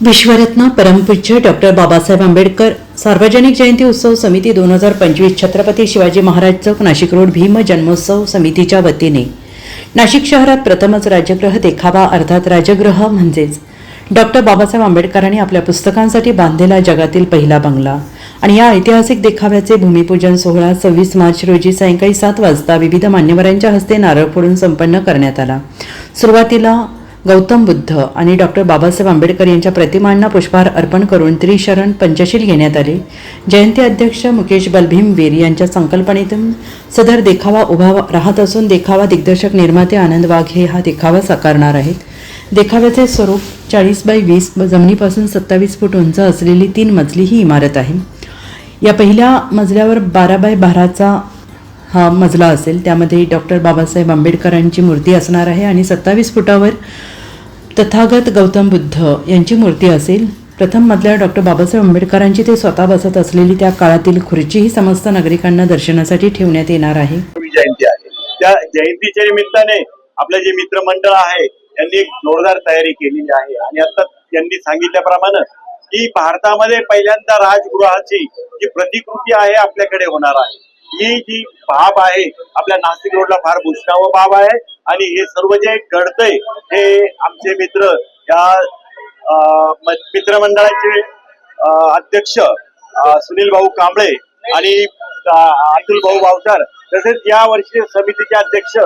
विश्वरत्न परमपूज्य डॉक्टर बाबासाहेब आंबेडकर सार्वजनिक जयंती उत्सव समिती दोन हजार पंचवीस छत्रपती शिवाजी महाराज चौक नाशिक रोड भीम जन्मोत्सव समितीच्या वतीने. नाशिक शहरात प्रथमच राजगृह देखावा अर्थात राजगृह म्हणजेच. डॉक्टर बाबासाहेब आंबेडकरांनी आपल्या पुस्तकांसाठी बांधलेला जगातील पहिला बंगला. आणि या ऐतिहासिक देखाव्याचे भूमिपूजन सोहळा सव्वीस मार्च रोजी सायंकाळी सात वाजता विविध मान्यवरांच्या हस्ते नारळ फोडून संपन्न करण्यात आला. सुरुवातीला गौतम बुद्ध आणि डॉक्टर बाबासाहेब आंबेडकर यांच्या प्रतिमांना पुष्पहार अर्पण करून त्रिशरण पंचशील घेण्यात आले. जयंती अध्यक्ष मुकेश बलभीमवीर यांच्या संकल्पनेतून सदर देखावा उभा राहत असून देखावा दिग्दर्शक निर्माते आनंद वाघ हे हा देखावा साकारणार आहेत. देखाव्याचे स्वरूप चाळीस बाय वीस जमिनीपासून सत्तावीस फूट उंच असलेली तीन मजली ही इमारत आहे. या पहिल्या मजल्यावर बारा बाय बाराचा हा मजला असेल त्यामध्ये डॉक्टर बाबासाहेब आंबेडकरांची मूर्ती असणार आहे आणि सत्तावीस फुटावर तथागत गौतम बुद्ध यांची मूर्ती असेल. प्रथम मजल्यावर डॉक्टर बाबासाहेब आंबेडकरांची ते स्वतः बसत असलेली त्या काळातील खुर्ची ही समस्त नागरिकांना दर्शनासाठी ठेवण्यात येणार आहे. जयंती आहे. त्या जयंतीच्या निमित्ताने आपलं जे मित्रमंडळ आहे त्यांनी एक जोरदार तयारी केलेली आहे. आणि आता त्यांनी सांगितल्याप्रमाणे की भारतामध्ये पहिल्यांदा राजगृहाची जी प्रतिकृती आहे आपल्याकडे होणार आहे. ही जी बाब आहे आपल्या नाशिक रोडला फार भूषणाव बाब आहे. आणि हे सर्व जे घडतंय हे आमचे मित्र या मित्रमंडळाचे अध्यक्ष सुनील भाऊ कांबळे आणि अतुल भाऊ भावसार तसेच या वर्षी समितीचे अध्यक्ष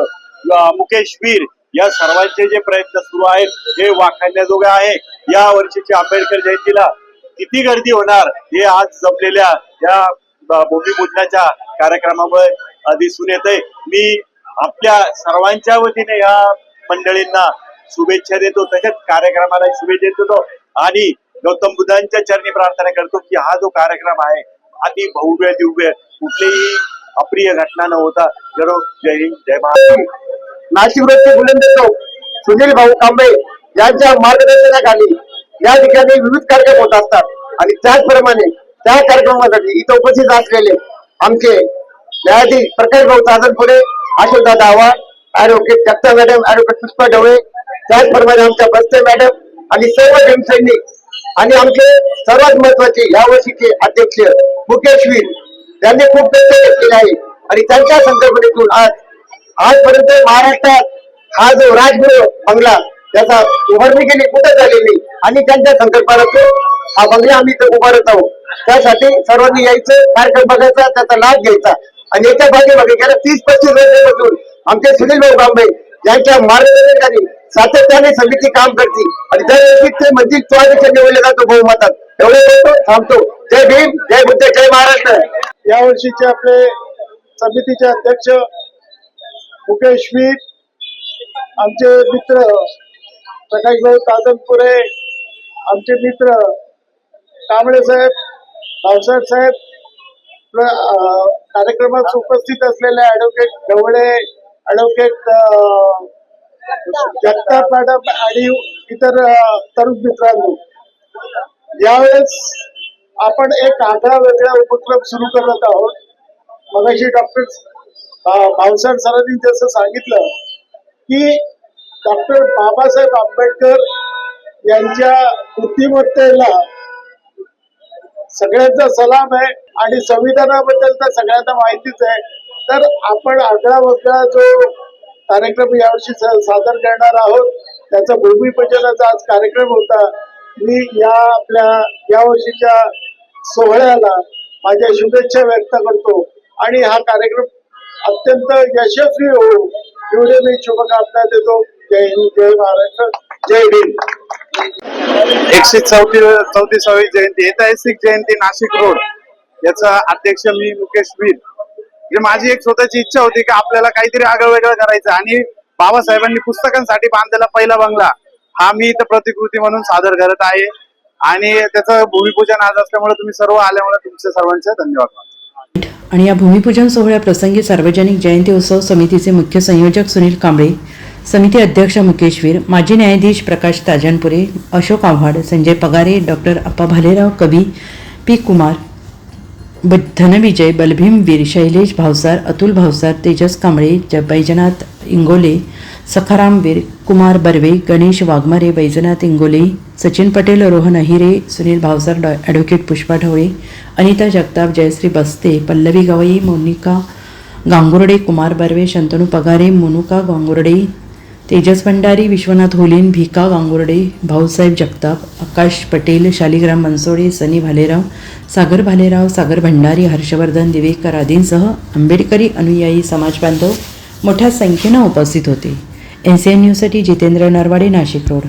मुकेश वीर या सर्वांचे जे प्रयत्न सुरू आहेत हे वाखाणण्याजोगे आहे. या वर्षीच्या आंबेडकर जयंतीला किती गर्दी होणार हे आज जमलेल्या या भूमिपूजनाच्या कार्यक्रमामुळे दिसून दिसून आहे मी आपल्या सर्वांच्या वतीने या मंडळींना शुभेच्छा देतो तसेच कार्यक्रमाला शुभेच्छा देतो आणि गौतम बुद्धांच्या चरणी प्रार्थना करतो की हा जो कार्यक्रम आहे अति भव्य दिव्य कुठलीही अप्रिय घटना न होता. जरो जय हिंद जय महाराष्ट्र. नाशिक रोडचे बुलंद चौक सुनील भाऊ कांबळे यांच्या मार्गदर्शनाखाली या ठिकाणी विविध कार्यक्रम होत असतात. आणि त्याचप्रमाणे त्या कार्यक्रमासाठी इथं उपस्थित असलेले आमचे न्यायाधीश प्रकाश भाऊ साधनपुरे अशोकदादा दावा ऍडव्होकेट जगता मॅडम ऍडव्होकेट पुष्पा ढवळे त्याचप्रमाणे आमच्या बस्ते मॅडम आणि सर्व भीमसैनिक आणि आमचे सर्वात महत्त्वाचे या वर्षीचे अध्यक्ष मुकेश वीर त्यांनी खूप कष्ट घेतलेले आहे आणि त्यांच्या संकल्पनेतून आज आजपर्यंत महाराष्ट्रात हा जो राजगृह बंगला त्याचा उभारणी केली कुठे झालेली आणि त्यांच्या संकल्पनातून हा बंगला आम्ही इथं उभारत आहोत. त्यासाठी सर्वांनी यायचं कार्यक्रम बघायचा त्याचा लाभ घ्यायचा. आणि याच्या पाठीमागे गेल्या तीस पस्तीस वर्षापासून आमचे सुनील भाऊ बांबे यांच्या मार्गदर्शनाखाली सातत्याने समिती काम करते आणि दरवर्षी ते मंदिर चोळाचे निवडले जातो बहुमतात. एवढे बोलतो थांबतो. जय भीम जय बुद्ध जय महाराष्ट्र. या वर्षीचे आपले समितीचे अध्यक्ष मुकेश वीर आमचे मित्र प्रकाशभाऊ तादनपुरे आमचे मित्र कांबळे साहेब भावसाहेब साहेब कार्यक्रमात उपस्थित असलेले advocate Dhawale advocate Jagtap madam आणि इतर तरुण मित्रांनो यावेळेस आपण एक आगळा वेगळा उपक्रम सुरू करत आहोत. मगाशी डॉक्टर भावसाहेब सरांनी जसं सांगितलं की डॉक्टर बाबासाहेब आंबेडकर यांच्या बुद्धिमत्तेला सगळ्यांचा सलाम आहे आणि संविधानाबद्दल तर सगळ्यांना माहितीच आहे. तर आपण आगळा वेगळा जो कार्यक्रम यावर्षी सादर करणार आहोत त्याचा भूमिपूजनाचा आज कार्यक्रम होता. मी या आपल्या यावर्षीच्या सोहळ्याला माझ्या शुभेच्छा व्यक्त करतो. आणि हा कार्यक्रम अत्यंत यशस्वी हो एवढे मी शुभकामना देतो. जय हिंद जय महाराष्ट्र. जय भीम. एकशे चौती चौतीसावी जयंती. ऐतिहासिक जयंती नाशिक रोड. याचा अध्यक्ष मी मुकेश वीर म्हणजे माझी एक स्वतःची इच्छा होती की आपल्याला काहीतरी आगळं वेगळं करायचं. आणि बाबासाहेबांनी पुस्तकांसाठी बांधलेला पहिला बंगला. हा मी इथं प्रतिकृती म्हणून सादर करत आहे. आणि त्याचं भूमिपूजन आज असल्यामुळे तुम्ही सर्व आल्यामुळे तुमचे सर्वांचे धन्यवाद आणि या भूमिपूजन सोहळ्याप्रसंगी सार्वजनिक जयंती उत्सव समितीचे मुख्य संयोजक सुनील कांबळे समिती अध्यक्ष मुकेश वीर माजी न्यायाधीश प्रकाश ताजनपुरे अशोक आव्हाड संजय पगारे डॉक्टर अप्पा भालेराव कवी पी कुमार ब धनविजय बलभीमवीर शैलेश भावसार अतुल भावसार तेजस कांबळे ज बैजनाथ इंगोले सखारामवीर कुमार बर्वे गणेश वाघमारे बैजनाथ इंगोले सचिन पटेल रोहन अहिरे सुनील भावसार डॉ ॲडव्होकेट पुष्पा ढवळे अनिता जगताप जयश्री बस्ते पल्लवी गवई मोनिका गांगुर्डे कुमार बर्वे शंतनू पगारे मोनुका गांगुर्डे तेजस भंडारी विश्वनाथ होलीन भिका वांगुर्डे भाऊसाहेब जगताप आकाश पटेल शालिग्राम मनसोडे सनी भालेराव सागर भालेराव सागर भंडारी हर्षवर्धन दिवेकर आदींसह आंबेडकरी अनुयायी समाज बांधव मोठ्या संख्येनं उपस्थित होते. एन सी एन न्यूजसाठी जितेंद्र नरवाडे नाशिक रोड.